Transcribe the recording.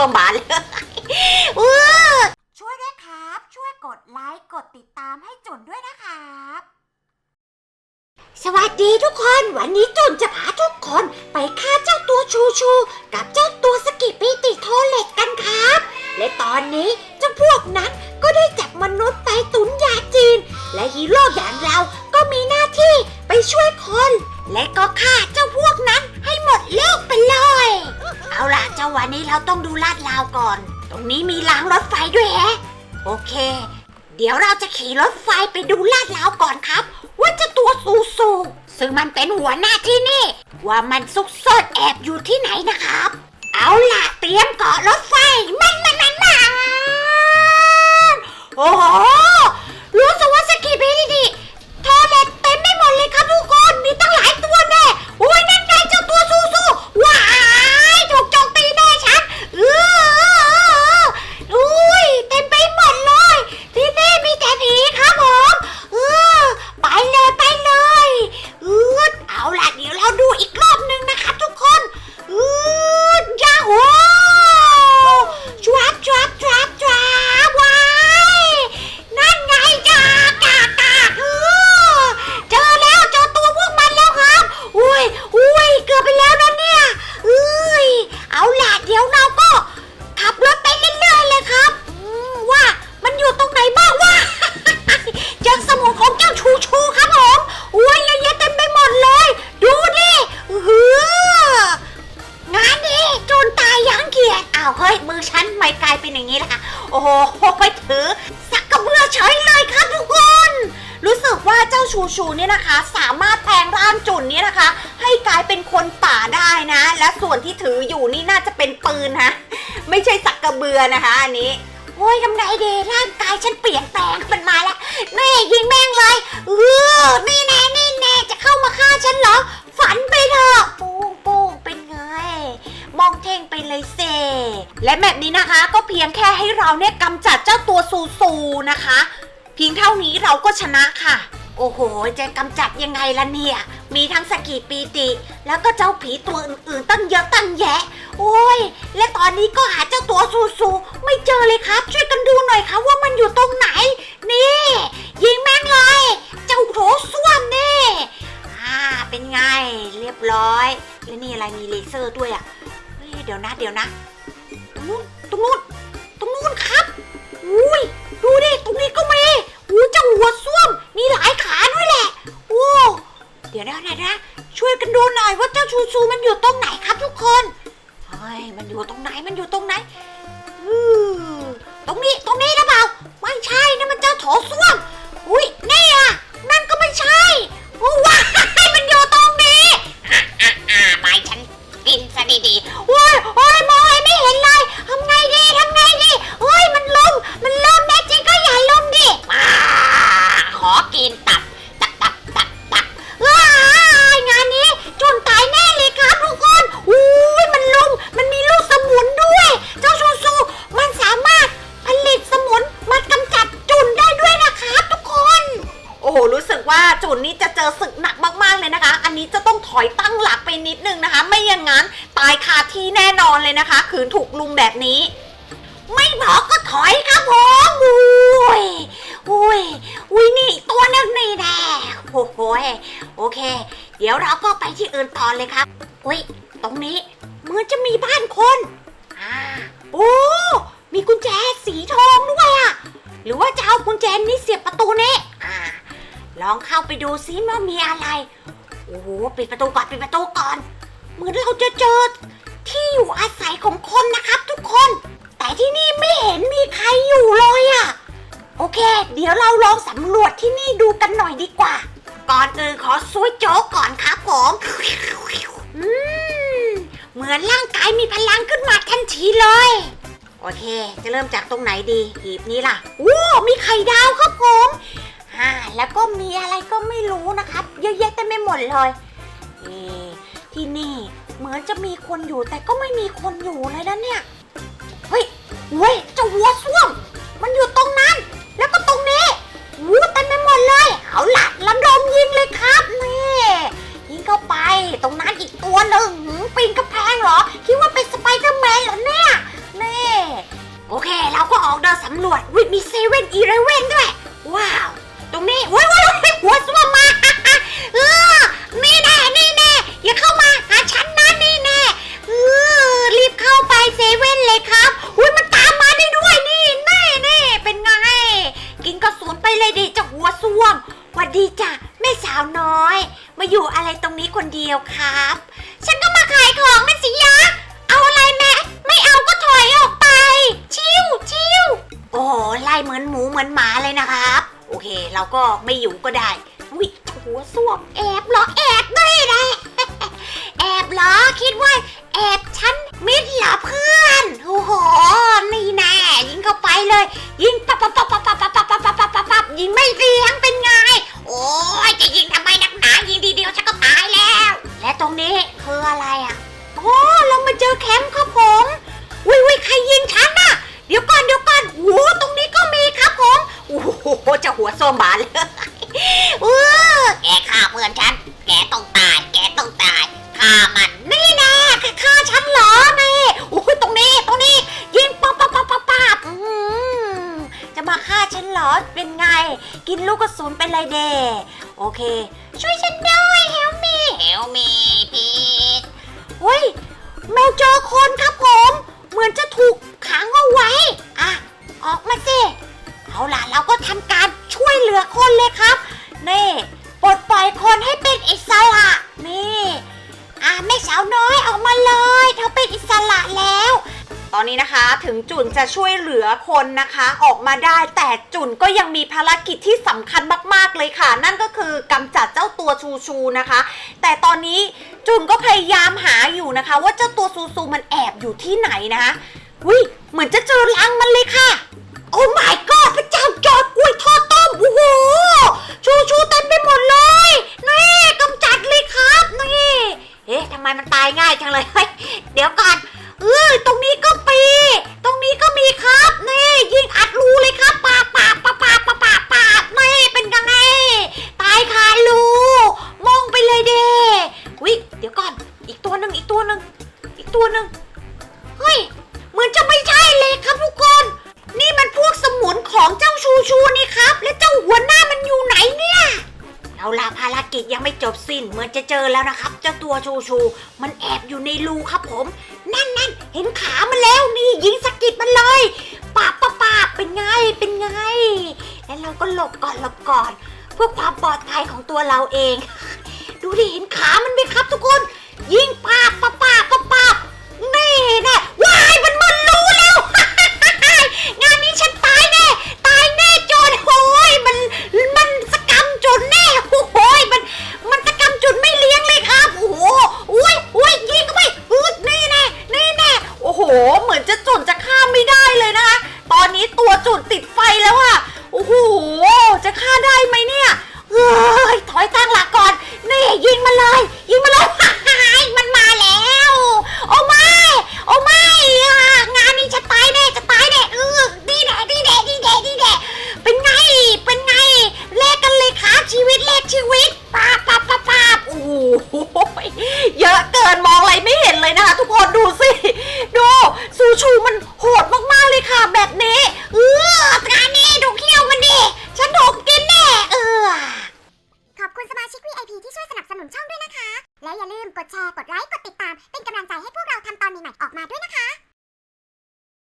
ท่วมบานเลยอื้อช่วยด้วยครับ ช่วยกดไลค์กดติดตามให้จุนด้วยนะครับ สวัสดีทุกคน วันนี้จุนจะพาทุกคนไปฆ่าเจ้าตัวชูชู กับเจ้าตัวสกิปปีติโทเล็ตกันครับ และตอนนี้เจ้าพวกนั้นก็ได้จับมนุษย์ไปตุนยาจีน และฮีโร่อย่างเราก็มีหน้าที่ไปช่วยคน และก็ฆ่าเจ้าพวกนั้นให้หมดโลกไปเลยเอาล่ะ เราต้องดูลาดราวก่อน ตรงนี้มีรางรถไฟด้วยแฮะ โอเค เดี๋ยวเราจะขี่รถไฟไปดูลาดลาวก่อนครับ ว่าจะตัวสูสูซึ่งมันเป็นหัวหน้าที่นี่ ว่ามันซุกซ่อนแอบอยู่ที่ไหนนะครับ เอาล่ะเตรียมเกาะรถไฟ เจอสมุนของเจ้าชูชูครับผมอุ้ยเยอะแยะเต็มไปหมดเลย ดูดิเฮืองานนี้จนตายยังเกียดอ้าวเฮ้ยมือฉันไม่กลายเป็นอย่างนี้ล่ะ โอ้โหไปถือ สักกระเบื้อเฉยเลยครับทุกคน รู้สึกว่าเจ้าชูชูเนี่ยนะคะ สามารถแปลงร่างจุนเนี่ยนะคะ ให้กลายเป็นคนป่าได้นะ และส่วนที่ถืออยู่นี่น่าจะเป็นปืนฮะไม่ใช่สักกระเบือนะคะอันนี้ โอ้ยทำไงดีร่างกายฉันเปลี่ยนแปลงมันมาแล้วแม่ยิงแม่งเลยเออนี่แน่นี่แน่จะเข้ามาฆ่าฉันเหรอ ฝันไปเถอะปูงปูงเป็นไง มองเท่งไปเลยเซและแบบนี้นะคะ ก็เพียงแค่ให้เราเนี่ยกำจัดเจ้าตัวซูซูนะคะ เพียงเท่านี้เราก็ชนะค่ะ โอ้โห จะกำจัดยังไงล่ะเนี่ย มีทั้งสกีปีติ แล้วก็เจ้าผีตัวอื่นๆ ตั้งเยอะตั้งแยะ โอ้ย และตอนนี้ก็หาเจ้าตัวซูซู ไม่เจอเลยครับ ช่วยกันดูหน่อยครับว่ามันอยู่ตรงไหน นี่ ยิงแม่งเลย เจ้าโถส้วมนี่อ่าเป็นไงเรียบร้อย และนี่อะไรมีเลเซอร์ด้วยอะ่ะเฮ้ยเดี๋ยวนะเดี๋ยวนะ ตรงนู้นตรงนู้นตรงนู้นครับอุ้ยดูดิตรงนี้ก็มีอู้เจ้าหัวส้วมมีหลายขาด้วยแหละโอ้เดี๋ยวนะเดี๋ยวนะช่วยกันดูหน่อยว่าเจ้าชูชูมันอยู่ตรงไหนครับทุกคนเฮ้ยมันอยู่ตรงไหนมันอยู่ตรงไหน ตรงนี้ตรงนี้หรือเปล่า ไม่ใช่นะมันเจ้าโถส้วม อ้โห รู้สึกว่าจุนนี้จะเจอศึกหนักมากๆเลยนะคะ อันนี้จะต้องถอยตั้งหลักไปนิดนึงนะคะ ไม่อย่างนั้นตายคาที่แน่นอนเลยนะคะ ขืนถูกลุมแบบนี้ ไม่บอกก็ถอยครับผมอุ้ยอุ้ยอุ้ยนี่ตัวนึงนี่แน่โอ้โหโอเค เดี๋ยวเราก็ไปที่อื่นต่อเลยครับอุ้ยตรงนี้เหมือนจะมีบ้านคนอ่าโอ้มีกุญแจสีทองด้วยอะหรือว่าจะเอากุญแจนี้เสียบประตูนี้อ่า ลองเข้าไปดูซิว่ามีอะไร โอ้โห ปิดประตูก่อน ปิดประตูก่อน เหมือนเราจะเจอที่อยู่อาศัยของคนนะครับ ทุกคน แต่ที่นี่ไม่เห็นมีใครอยู่เลยอะโอเค เดี๋ยวเราลองสำรวจที่นี่ดูกันหน่อยดีกว่า ก่อนอื่นขอซุยโจ๊กก่อนครับผมอืมเหมือนร่างกายมีพลังขึ้นมาทันทีเลย โอเค จะเริ่มจากตรงไหนดีหีบนี้ล่ะโอ้มีไข่ดาวครับผม อ่าแล้วก็มีอะไรก็ไม่รู้นะครับ เยอะแยะเต็ไมไปหมดเลยเอที่นี่เหมือนจะมีคนอยู่แต่ก็ไม่มีคนอยู่เลยนะเนี่ยเฮ้ยเว้ยเจ้าวัวส้วม มันอยู่ตรงนั้น แล้วก็ตรงนี้วูเต็ไมไปหมดเลย เอาละลำดมยิงเลยครับนี่ยิงเข้าไปตรงนั้นอีกตัวหนึ่งปีนกระแพงเหรอ คิดว่าเป็นสไปเดอร์แมนเหรอเนี่ยนี่โอเค เราก็ออกเดินสำรวจวิดมีเซเว่นอีเลเว่นด้วย นี่โว้ยโว้ยโว้ยหัวส้วมมาเออนี่แน่นี่แน่อย่าเข้ามาหาฉันนะนี่แน่เออรีบเข้าไปเซเว่นเลยครับอุ้ยมันตามมาได้ด้วยนี่แน่แน่เป็นไง กินกระสุนไปเลยดิจ้าหัวส้วมหวัดดีจ้ะแม่สาวน้อย มาอยู่อะไรตรงนี้คนเดียวครับ ฉันก็มาขายของนะสิยะ เอาอะไรแม่ไม่เอาก็ถอยออก โอ้โหไล่เหมือนหมูเหมือนหมาเลยนะครับ โอเค เราก็ไม่อยู่ก็ได้วิหัวส้วมแอบเหรอแอบด้วยนะแอบเหรอคิดว่า แอบฉันมิดเหรอเพื่อนโอ้โหนี่แน่ยิงเข้าไปเลย ยิงปั๊บปั๊บปั๊บปั๊บปั๊บปั๊บปั๊บปั๊บปั๊บปั๊บปั๊บยิงไม่เลี้ยงเป็นไง โอ้ยจะยิ ส้มบานเลยแกฆ่าเพื่อนฉัน แกต้องตาย แกต้องตายฆ่ามัน นี่แน่แกฆ่าฉันเหรอนี่โอ้ยตรงนี้ ตรงนี้ ยิงปั๊บปั๊บปั๊บปั๊บป๊อื้อหือจะมาฆ่าฉันเหรอ เป็นไง กินลูกกระสุนเป็นไรเดโอเค ช่วยฉันด้วยเฮลมีเฮลมีพีทเฮ้ยเราเจอคน ตอนนี้นะคะถึงจุนจะช่วยเหลือคนนะคะออกมาได้แต่จุนก็ยังมีภารกิจที่สำคัญมากๆเลยค่ะ นั่นก็คือกำจัดเจ้าตัวชูชูนะคะ แต่ตอนนี้จุนก็พยายามหาอยู่นะคะ ว่าเจ้าตัวซูซูมันแอบอยู่ที่ไหนนะคะวิเหมือนจะเจอ ภารกิจยังไม่จบสิ้น เหมือนจะเจอแล้วนะครับเจ้าตัวชูชู มันแอบอยู่ในรูครับผม นั่นนั่นเห็นขามันแล้วนี่ยิงสะกิดมันเลยปาบปาบปาบเป็นไงเป็นไง แล้วเราก็หลบก่อนหลบก่อน เพื่อความปลอดภัยของตัวเราเอง ดูดิเห็นขามันไหมครับทุกคน ยิงปาบปาบ